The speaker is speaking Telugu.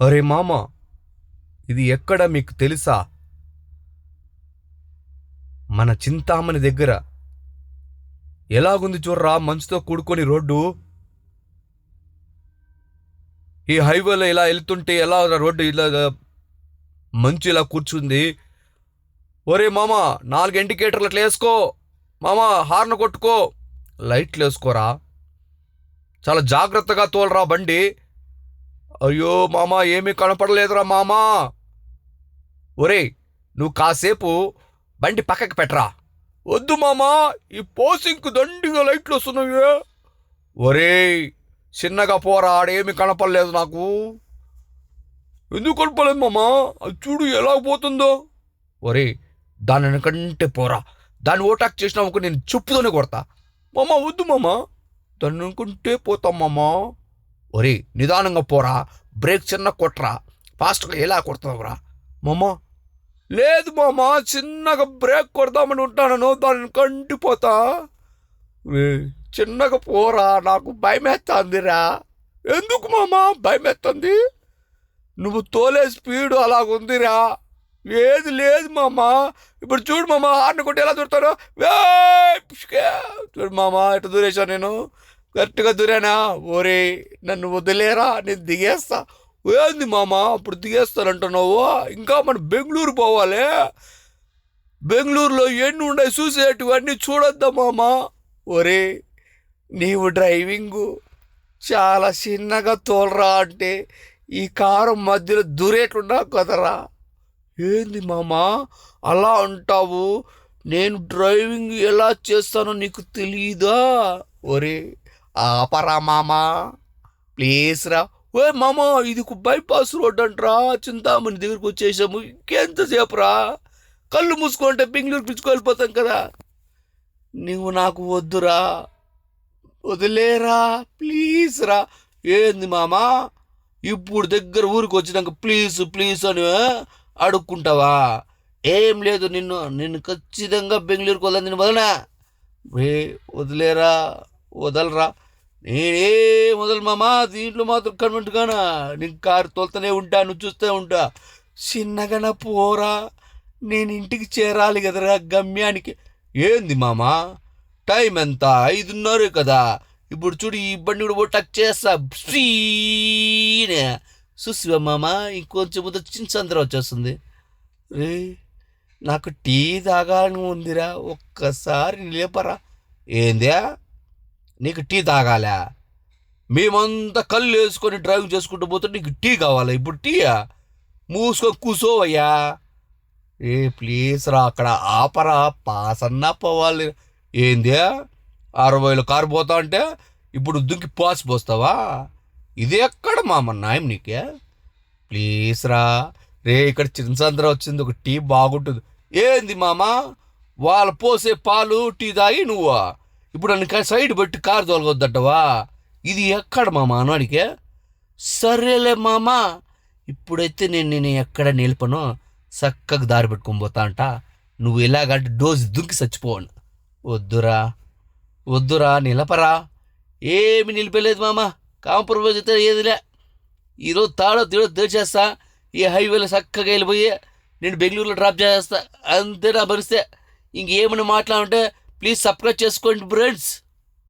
అరే మామ ఇది ఎక్కడ మీకు తెలుసా? మన చింతామణి దగ్గర. ఎలాగుంది చూడరా మంచుతో కూడుకొని రోడ్డు? ఈ హైవేలో ఇలా వెళ్తుంటే ఎలా రోడ్డు ఇలా మంచు ఇలా కూర్చుంది? ఒరే మామ నాలుగు ఇండికేటర్లు అట్లా వేసుకో. మామ హార్న్ కొట్టుకో. లైట్లు వేసుకోరా? చాలా జాగ్రత్తగా తోలరా బండి. అయ్యో మామా ఏమీ కనపడలేదురా మామా. ఒరే నువ్వు కాసేపు బండి పక్కకి పెట్టరా. వద్దు మామా ఈ పోసింగ్కు దండిగా లైట్లు వస్తున్నాయే. ఒరే చిన్నగా పోరా ఆడేమి కనపడలేదు నాకు. ఎందుకు కనపడలేదు మామా? అది చూడు ఎలా పోతుందో. ఒరే దాని వెనకంటే పోరా. దాన్ని ఓటాక్ చేసినావు నేను చెప్పుతోనే కొడతా. మామా వద్దు మామా. దాన్ని అనుకుంటే పోతాం మామా. ఒరే నిదానంగా పోరా. బ్రేక్ చిన్న కొట్రా. ఫాస్ట్గా ఎలా కొడుతున్నావురా మామా? లేదు మామా చిన్నగా బ్రేక్ కొడదామని ఉంటాను. దాన్ని కంటిపోతా. చిన్నగా పోరా. నాకు భయమేస్తుందిరా ఎందుకు మామా? భయమేస్తుంది నువ్వు తోలే స్పీడ్ అలాగుందిరా. ఏది లేదు మామా. ఇప్పుడు చూడు మామా హార్న్ కొట్టి ఎలా దూరుతాను చూడు మామా ఎట్లా దూరేశాను నేను? కరెక్ట్గా దూరానా? ఓరే నన్ను వదిలేరా? నేను దిగేస్తా. ఏంది మామా? అప్పుడు దిగేస్తానంటున్నావు? ఇంకా మనం బెంగళూరు పోవాలి? బెంగళూరులో ఎన్ని ఉన్నాయి చూసేటివన్నీ చూడొద్దా మామా? ఒరే నీవు డ్రైవింగు చాలా చిన్నగా తోలరా అంటే ఈ కారు మధ్యలో దూరేట్లున్నా కదరా? ఏంది మామా? అలా అంటావు? నేను డ్రైవింగ్ ఎలా చేస్తానో నీకు తెలియదా ఒరే ఆపరా మామా? ప్లీజ్ రా. ఓ మామా ఇది బైపాస్ రోడ్ అంటరా. చింతామణి దగ్గరికి వచ్చేసాము. ఇంకెంతసేపు రా? కళ్ళు మూసుకుంటే బెంగళూరు పిలుచుకెళ్ళిపోతాం కదా. నువ్వు నాకు వద్దురా. వదిలేరా? ప్లీజ్ రా. ఏంది మామా? ఇప్పుడు దగ్గర ఊరికి వచ్చినాక ప్లీజ్ ప్లీజ్ అని అడుక్కుంటావా? ఏం లేదు నిన్ను నిన్ను ఖచ్చితంగా బెంగళూరుకు వదలని నేను వదలనా వదిలేరా? వదలరా? నేనే మొదలు మామా దీంట్లో మాత్రం కన్వెంట్ కానా? నేను కారు తోలుతూనే ఉంటా నువ్వు చూస్తూనే ఉంటా. చిన్నగా పోరా నేను ఇంటికి చేరాలి కదరా గమ్యానికి. ఏంది మామా? టైం ఎంత? ఐదున్నర కదా. ఇప్పుడు చూడు ఈ బండి కూడా పోయి టక్ చేస్తా. స్పీనే చూసివా మామా? ఇంకొంచెం ముందు చించంద్ర వచ్చేస్తుంది. రే నాకు టీ తాగాలని ఉందిరా. ఒక్కసారి లేపరా. ఏందే నీకు టీ తాగాలా? మేమంతా కళ్ళు వేసుకొని డ్రైవ్ చేసుకుంటూ పోతే నీకు టీ కావాలా? ఇప్పుడు టీయా? మూసుకో కూసోవయ్యా. ఏ ప్లీజ్ రా అక్కడ ఆపరా పాసన్నా పోవాలి. ఏంది? అరవైలో కారు పోతా అంటే ఇప్పుడు దుంకి పాస్ పోస్తావా? ఇది ఎక్కడ మామ నాయం నీకే? ప్లీజ్ రా. రే ఇక్కడ చిన్నసంద్ర వచ్చింది ఒక టీ బాగుంటుంది. ఏంది మామ? వాళ్ళు పోసే పాలు టీ తాగి నువ్వా? ఇప్పుడు నన్ను సైడ్ పెట్టి కారు తొలగొద్దటవా ఇది ఎక్కడ మామ అన్నాడికే. సరేలే మామ ఇప్పుడైతే నేను నేను ఎక్కడ నిలిపనో చక్కగా దారి పెట్టుకొని పోతా అంట. నువ్వు ఎలాగంటే డోస్ దుంకి చచ్చిపోను. వద్దురా వద్దురా నిలపరా. ఏమి నిలిపేలేదు మామ కాంప్రమైజ్ అయితే ఏదిలే. ఈరోజు తాడో తీడో తెరిచేస్తా ఈ హైవేలో చక్కగా వెళ్ళిపోయి నేను బెంగళూరులో డ్రాప్ చేసేస్తా అంతే నా భరిస్తే ఇంకేమైనా మాట్లాడుంటే ప్లీజ్ సబ్స్క్రైబ్ చేసుకోండి ఫ్రెండ్స్